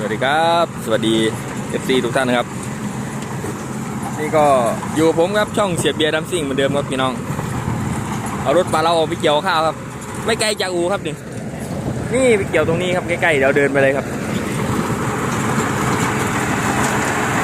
สวัสดีครับ สวัสดี FC ทุกท่านนะครับ นี่ก็อยู่ผมครับช่องเสียบเบียร์ดัมซิ่งเหมือนเดิมครับพี่น้อง เอารถปลาเราออกไปเกี่ยวข้าวครับ ไม่ไกลจากอูครับนี่นี่ไปเกี่ยวตรงนี้ครับใกล้ๆเดี๋ยวเดินไปเลยครับ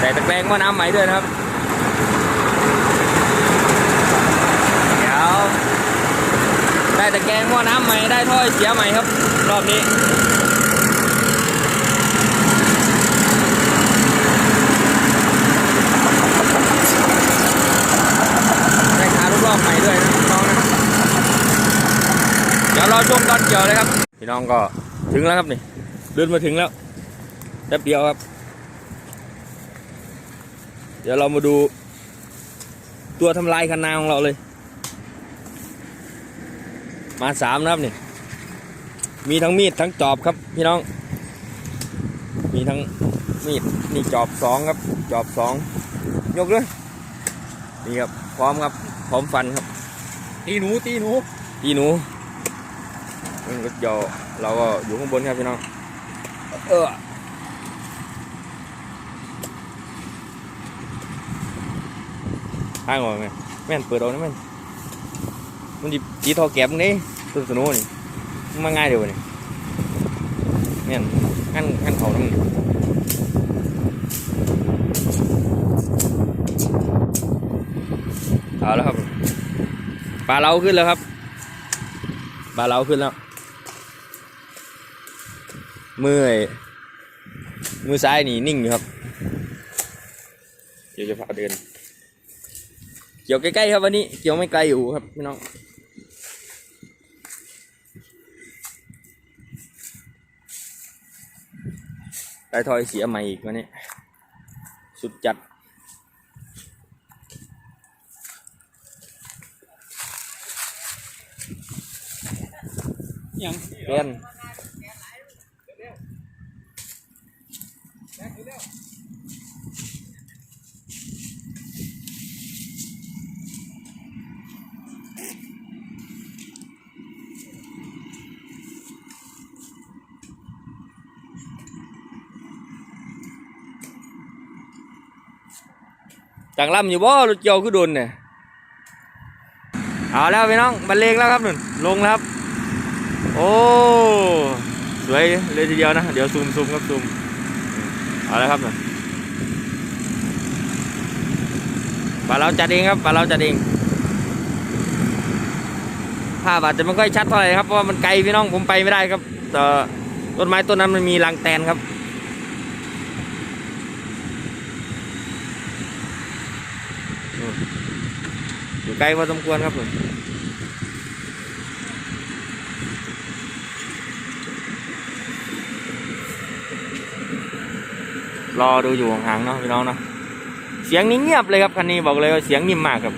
แต่ตะแกรงว่าน้ำใหม่ด้วยนะครับเดี๋ยวได้ตะแกรงว่าน้ำใหม่ได้ถ้อยเสียใหม่ครับ รอบนี้ ได้ขารถร อบใหม่ด้วยนะน้องนะเดี๋ยวรอชมตอนเกี่ยวเลยครับ พี่น้องก็ถึงแล้วครับนี่เดินมาถึงแล้วแป๊บเดียวครับ เดี๋ยวเรามาดูตัวทำลายคันนาของเราเลย มาสามนะครับนี่ มีทั้งมีดทั้งจอบครับ พี่น้อง มีทั้งมีดนี่จอบสองครับ จอบสองยกเลยนี่ครับพร้อมครับ พร้อมฟันครับ ตีหนูตีหนูอีหนูมันก็เดี๋ยวเราก็อยู่ข้างบนครับพี่น้องเออทางออกไงแม่นเปิดเอานะแม่นมันจีจีทอแก็บนี่ต้นสนุนี่มันมาง่ายเดียวนี่แม่นขั้นขั้นเขาน้ำนี่ เอาแล้วครับปลาเราขึ้นแล้วครับปลาเราขึ้นแล้วมือไอ้มือซ้ายนี่นิ่งอยู่ครับ เดี๋ยวจะพาเดิน เกี่ยวใกล้ๆครับวันนี้ เกี่ยวไม่ไกลอยู่ครับพี่น้องได้ทอยเสียใหม่อีกวันนี้ สุดจัด ยังเป็นจังล่ำอยู่บ่รถเกี่ยวคือโดนเนี่ยเอาแล้วพี่น้องบรรเลงแล้วครับนุ่นลงแล้วครับ โอ้ สวยเลยทีเดียวนะ เดี๋ยวซูมซูมครับซูมเอาล้วครับปลาเราจัดเองครับปลาเราจัดเองภาพอาจจะไม่ค่อยชัดเท่าไหร่ครับเพราะว่ามันไกลพี่น้องผมไปไม่ได้ครับแต่ต้นไม้ต้นนั้นมันมีรังแตนครับอยู่ไกลพอสมควรครับผม รอดูอยู่ห่างๆเนาะพี่น้องเนาะเสียงนี้เงียบเลยครับคันนี้บอกเลยว่าเสียงนิ่มมากครับ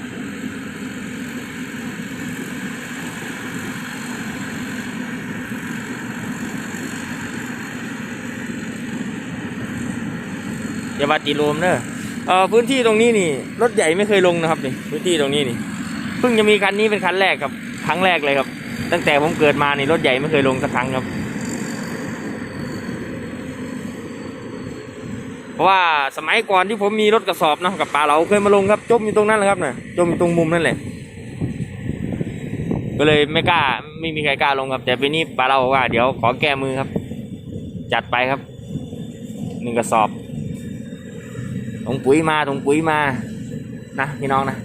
อย่าบาดจีโรมเนอะเอ่อพื้นที่ตรงนี้นี่รถใหญ่ไม่เคยลงนะครับนี่พื้นที่ตรงนี้นี่เพิ่งจะมีคันนี้เป็นคันแรกครับครั้งแรกเลยครับ ตั้งแต่ผมเกิดมานี่รถใหญ่ไม่เคยลงสักครั้งครับ เพราะว่าสมัยก่อนที่ผมมีรถกระสอบนะกับปลาเราเคยมาลงครับ จมอยู่ตรงนั้นแหละครับน่ะจมอยู่ตรงมุมนั่นแหละ ก็เลยไม่กล้าไม่มีใครกล้าลงครับ แต่ปีนี้ปลาเราว่า เดี๋ยวขอแก้มือครับ จัดไปครับหนึ่งกระสอบถุงปุ๋ยมาถุงปุ๋ยมานะพี่น้องนะ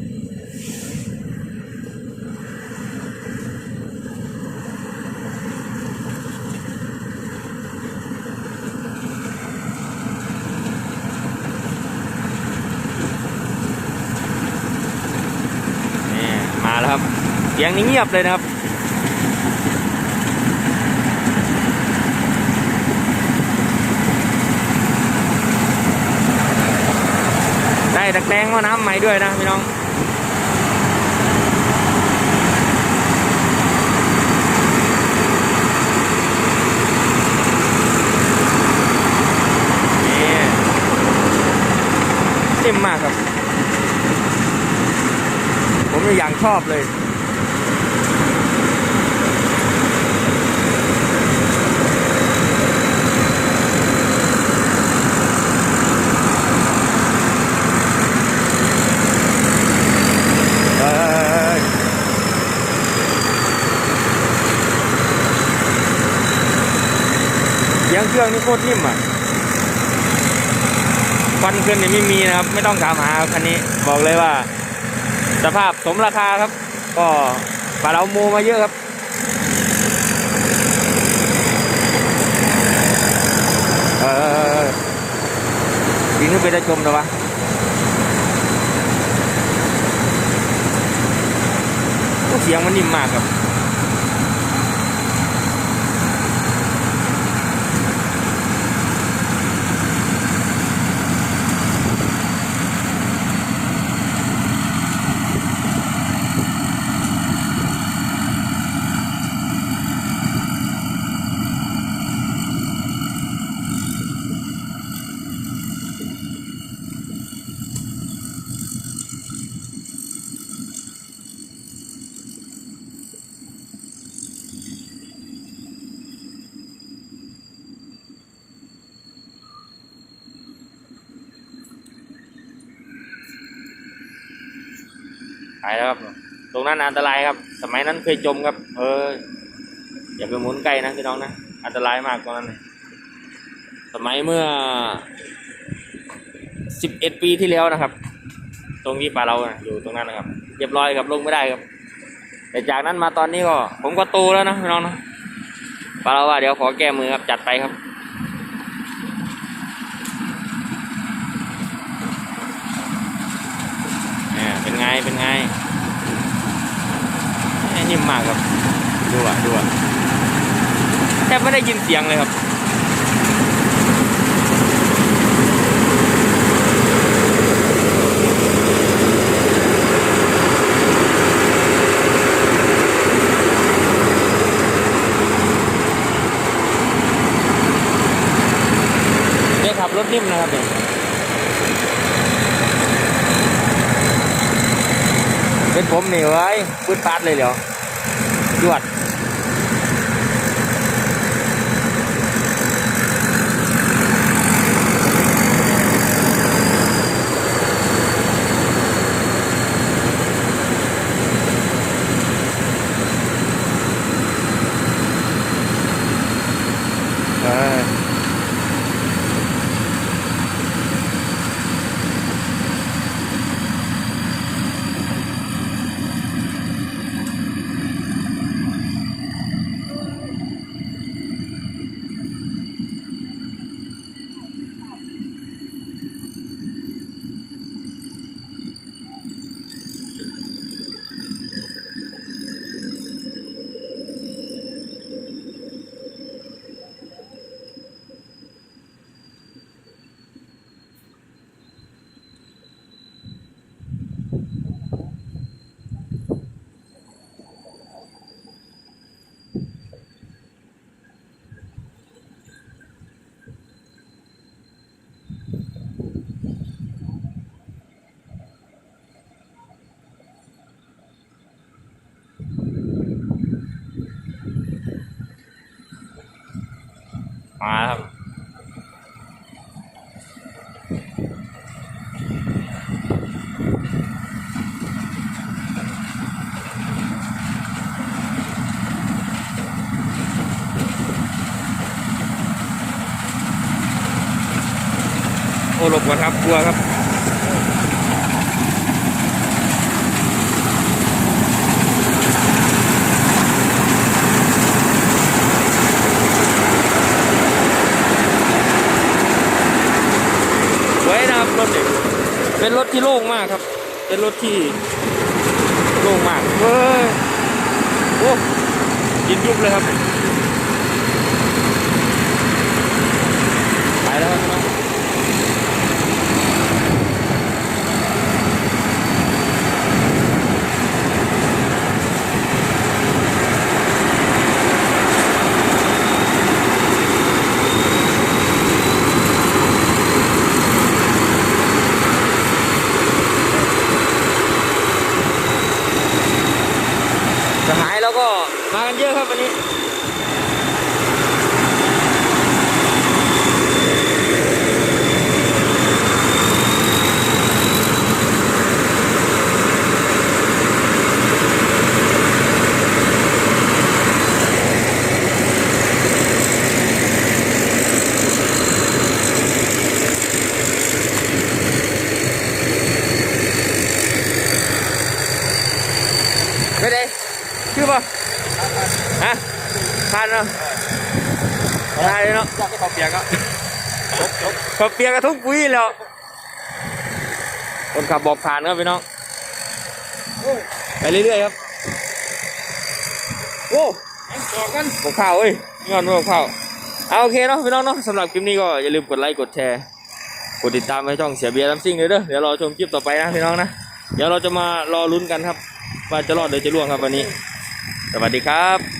นี่มาแล้วครับเสียงนี้เงียบเลยนะครับ ได้ตะแกรงว่าน้ำใหม่ด้วยนะพี่น้องนี่นิ่มมากครับ ผมอย่างชอบเลย เสียงเค รื่องนี่โคตรนิ่มอะควันขึ้นเนี่ยไม่มีนะครับ ไม่ต้องถามหาคันนี้บอกเลยว่า สภาพสมราคาครับ ก็ปลาเราโมมาเยอะครับเออยิงขึ้นไปได้ชมนะวะเสียงมันนิ่มมากครับายแล้วครับตรงนั้นอันตรายครับ สมัยนั้นเคยจมครับ เอออย่าไปหมุนใกล้นะพี่น้องนะอันตรายมากตรงนั้นสมัยเมื่อสิบเอ็ดปีที่แล้วนะครับ ตรงที่ป่าเรานะอยู่ตรงนั้นนะครับ เรียบร้อยครับลงไม่ได้ครับ แต่จากนั้นมาตอนนี้ก็ ผมก็โตแล้วนะพี่น้องนะป่าเราว่าเดี๋ยวขอแก้มือครับจัดไปครับ อ่าเป็นไงเป็นไงแม่นิ่มมากครับ ดูอะดูอะแทบไม่ได้ยินเสียงเลยครับได้ขับรถนิ่มนะครับเนี่ย เป็นผมนี่เว้ยพืชปาดเลยเหรอจวด มาครับโอ้หลบก่อนครับกลัวครับ ไว้นะครับรถเด็ก เป็นรถที่โล่งมากครับ เป็นรถที่โล่งมากเฮ้ยโอ้ยินยุบเลยครับไปแล้วครับน้องสหายแล้วก็ มากันเยอะครับวันนี้ เนาะได้เลยเนาะอยากให้เขาเปียกอะจบจบขอเปียกกระทุกปุ้ยแล้วคนขับบอกผ่านครับพี่น้องไปเรื่อยๆครับโอ้มันต่อกันบอกข้าวเอ้ยงอนบอกข้าวเอาโอเคเนาะพี่น้องเนาะสำหรับคลิปนี้ก็อย่าลืมกดไลค์กดแชร์กดติดตามให้ช่องเสียเบียร์น้ำซิ่งเลยเด้อเดี๋ยวรอชมคลิปต่อไปนะพี่น้องนะเดี๋ยวเราจะมารอลุ้นกันครับ ว่าจะรอดหรือจะล่วงครับวันนี้ สวัสดีครับ